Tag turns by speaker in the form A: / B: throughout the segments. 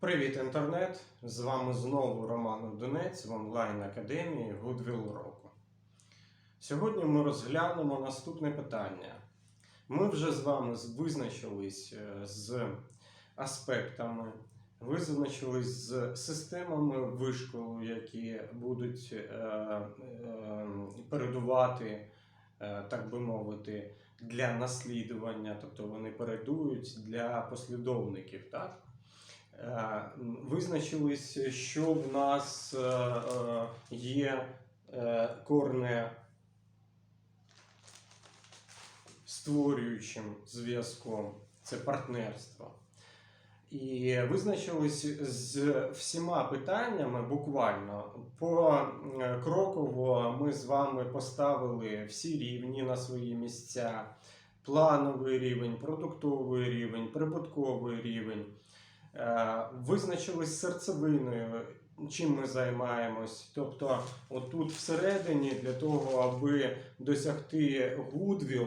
A: Привіт, інтернет! З вами знову Роман Донець в онлайн-академії Goodwill року. Сьогодні ми розглянемо наступне питання. Ми вже з вами визначились е, з аспектами, визначились з системами вишколу, які будуть е, е, передувати, так би мовити, для наслідування, тобто вони передують для послідовників. Так? Визначились, що в нас е, е, є е, корне створюючим зв'язком це партнерство. І визначились з всіма питаннями буквально по кроково ми з вами поставили всі рівні на свої місця: плановий рівень, продуктовий рівень, прибутковий рівень. Е, Визначились серцевиною, чим ми займаємось. Тобто, отут всередині, для того, аби досягти гудвіл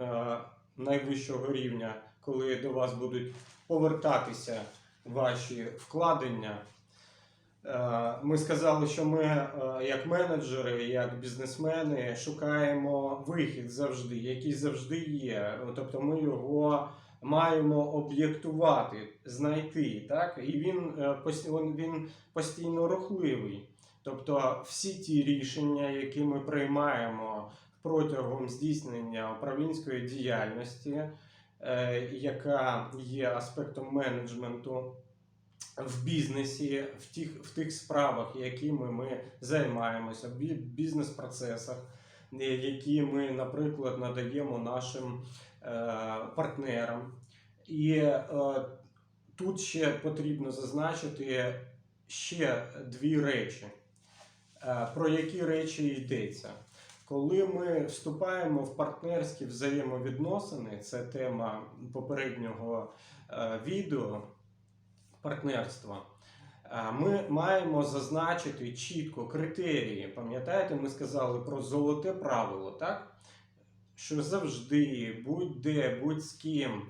A: е, найвищого рівня, коли до вас будуть повертатися ваші вкладення. Е, Ми сказали, що ми, як менеджери, як бізнесмени, шукаємо вихід завжди, який завжди є. Тобто ми його маємо об'єктувати, знайти. Так? І він, е, він постійно рухливий. Тобто всі ті рішення, які ми приймаємо протягом здійснення управлінської діяльності, е, яка є аспектом менеджменту в бізнесі, в тих, в тих справах, якими ми займаємося, в бізнес-процесах, які ми, наприклад, надаємо нашим е, партнерам. І е, тут ще потрібно зазначити ще дві речі. Е, Про які речі йдеться? Коли ми вступаємо в партнерські взаємовідносини, це тема попереднього е, відео партнерства. Ми маємо зазначити чітко критерії. Пам'ятаєте, ми сказали про золоте правило, так? Що завжди, будь-де, будь з ким,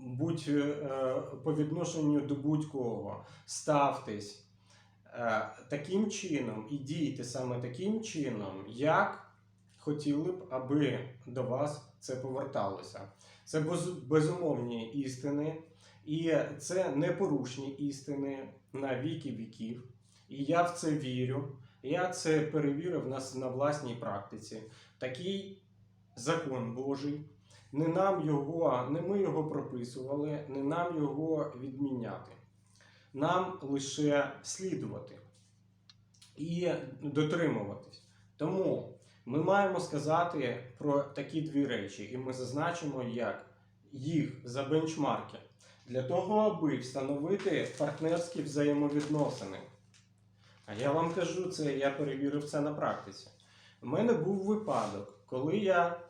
A: будь е, по відношенню до будь-кого, ставтесь е, таким чином і дійте саме таким чином, як хотіли б, аби до вас це поверталося. Це безумовні істини, і це непорушні істини на віки віків. І я в це вірю. Я це перевірив нас на власній практиці. Такий закон Божий. Не нам його, не ми його прописували, не нам його відміняти. Нам лише слідувати і дотримуватись. Тому ми маємо сказати про такі дві речі, і ми зазначимо, як їх за бенчмарки для того, аби встановити партнерські взаємовідносини. А я вам кажу це, я перевірив це на практиці. У мене був випадок, коли я,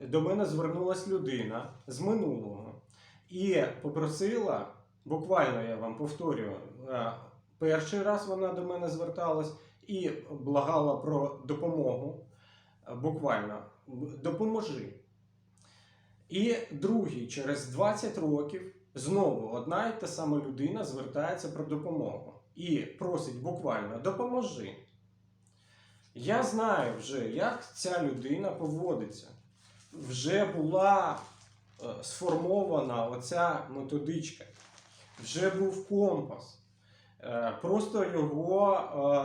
A: до мене звернулася людина з минулого і попросила, буквально я вам повторюю, е, перший раз вона до мене зверталась і благала про допомогу. Е, Буквально допоможи. І другий, через 20 років, знову одна і та сама людина звертається про допомогу і просить буквально допоможи. Я знаю вже, як ця людина поводиться. Вже була е, сформована оця методичка, вже був компас. Е, Просто його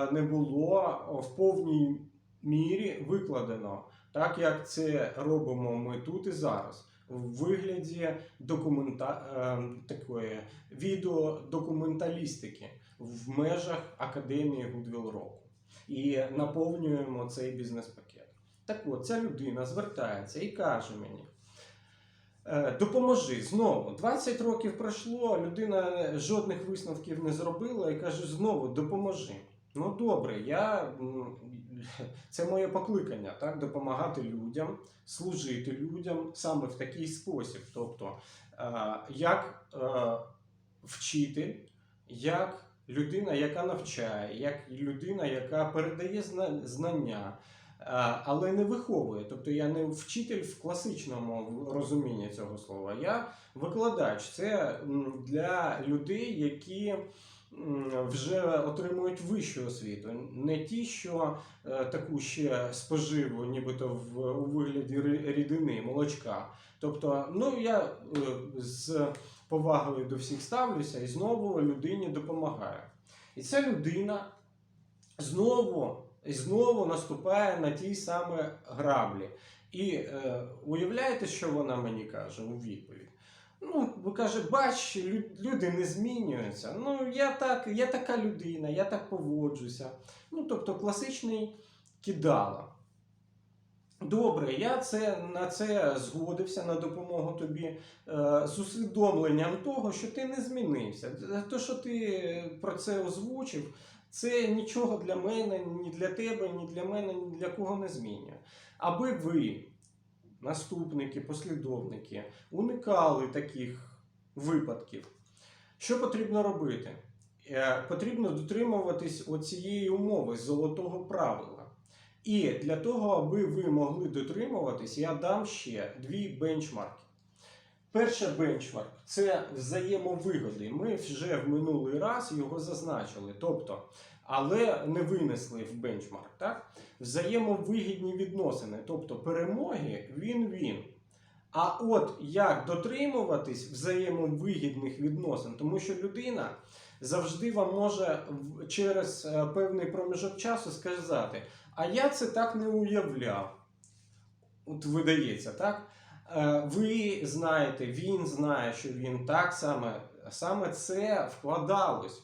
A: е, не було в повній мірі викладено, так як це робимо ми тут і зараз. В вигляді документа... е, такої відеодокументалістики в межах Академії Goodwill року. І наповнюємо цей бізнес-пакет. Так от, ця людина звертається і каже мені: «Е, допоможи знову. 20 років пройшло, людина жодних висновків не зробила і каже: знову допоможи. Ну добре, я, це моє покликання, так, допомагати людям, служити людям саме в такий спосіб. Тобто, е, як е, вчитель, як людина, яка навчає, як людина, яка передає знання, е, але не виховує. Тобто я не вчитель в класичному розумінні цього слова. Я викладач. Це для людей, які вже отримують вищу освіту, не ті, що е, таку ще споживу, нібито в у вигляді рідини, молочка. Тобто, ну я е, з повагою до всіх ставлюся і знову людині допомагаю. І ця людина знову і знову наступає на ті самі граблі. І е, уявляєте, що вона мені каже у відповідь? Ну, ви каже, бач, люди не змінюються. Ну, я так, я така людина, я так поводжуся. Ну, тобто, класичний кидала. Добре, я це, на це згодився на допомогу тобі е, з усвідомленням того, що ти не змінився. Те, що ти про це озвучив, це нічого для мене, ні для тебе, ні для мене, ні для кого не змінює. Аби ви, наступники, послідовники, уникали таких випадків, що потрібно робити? Е, Потрібно дотримуватись оцієї умови золотого правила. І для того, аби ви могли дотримуватись, я дам ще дві бенчмарки. Перший бенчмарк це взаємовигоди. Ми вже в минулий раз його зазначили. Тобто, але не винесли в бенчмарк. Так? Взаємовигідні відносини, тобто перемоги він-він. А от як дотримуватись взаємовигідних відносин, тому що людина завжди вам може через е, певний проміжок часу сказати: а я це так не уявляв. От видається, так? Е, Ви знаєте, він знає, що він так саме, саме це вкладалось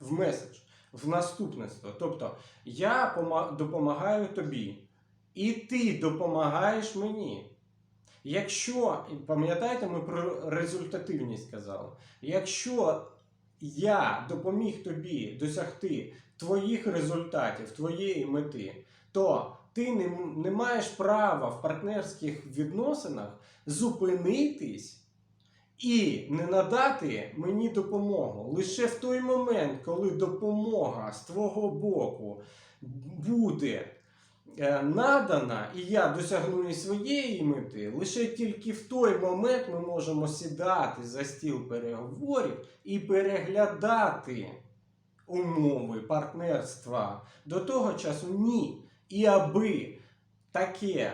A: в меседж, в наступництво. Тобто, я допомагаю тобі, і ти допомагаєш мені. Якщо, пам'ятаєте, ми про результативність казали. Якщо я допоміг тобі досягти твоїх результатів, твоєї мети, то ти не, не маєш права в партнерських відносинах зупинитись і не надати мені допомогу. Лише в той момент, коли допомога з твого боку буде е, надана, і я досягну і своєї мети, лише тільки в той момент ми можемо сідати за стіл переговорів і переглядати умови партнерства. До того часу ні. І аби таке,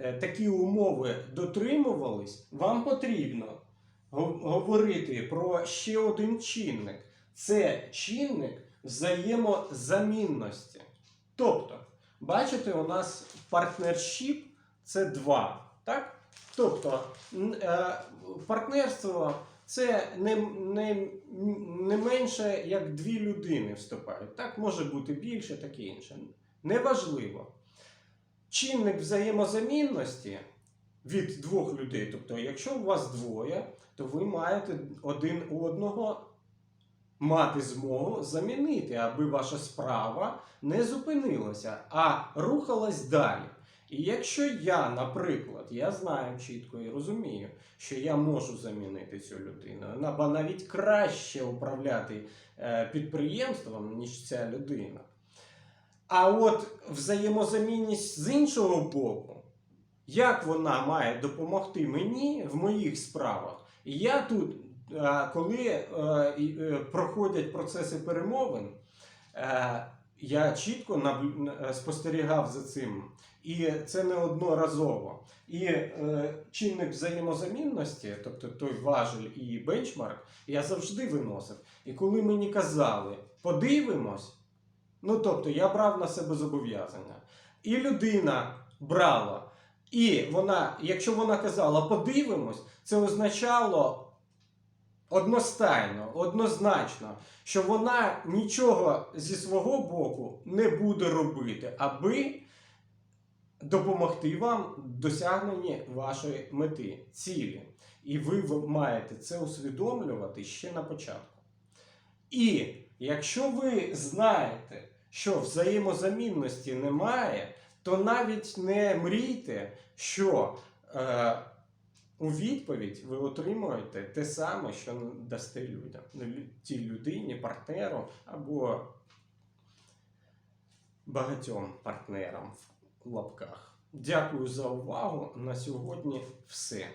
A: е, такі умови дотримувались, вам потрібно говорити про ще один чинник. Це чинник взаємозамінності. Тобто, бачите, у нас партнершіп це два. Так? Тобто, е, партнерство це не, не, не менше як дві людини вступають. Так, може бути більше, таке інше. Неважливо. Чинник взаємозамінності від двох людей. Тобто, якщо у вас двоє, то ви маєте один одного мати змогу замінити, аби ваша справа не зупинилася, а рухалась далі. І якщо я, наприклад, я знаю чітко і розумію, що я можу замінити цю людину, або навіть краще управляти е, підприємством, ніж ця людина. А от взаємозамінність з іншого боку, як вона має допомогти мені в моїх справах? І я тут, е, коли е, е, проходять процеси перемовин, я чітко спостерігав за цим. І це неодноразово. І е, чинник взаємозамінності, тобто той важель і бенчмарк, я завжди виносив. І коли мені казали, подивимось, ну тобто я брав на себе зобов'язання. І людина брала. І вона, якщо вона казала подивимось, це означало одностайно, однозначно, що вона нічого зі свого боку не буде робити, аби допомогти вам досягненні вашої мети, цілі. І ви маєте це усвідомлювати ще на початку. І якщо ви знаєте, що взаємозамінності немає, то навіть не мрійте, що е, у відповідь ви отримуєте те саме, що дасте людям, тій людині, партнеру або багатьом партнерам в лапках. Дякую за увагу. На сьогодні все.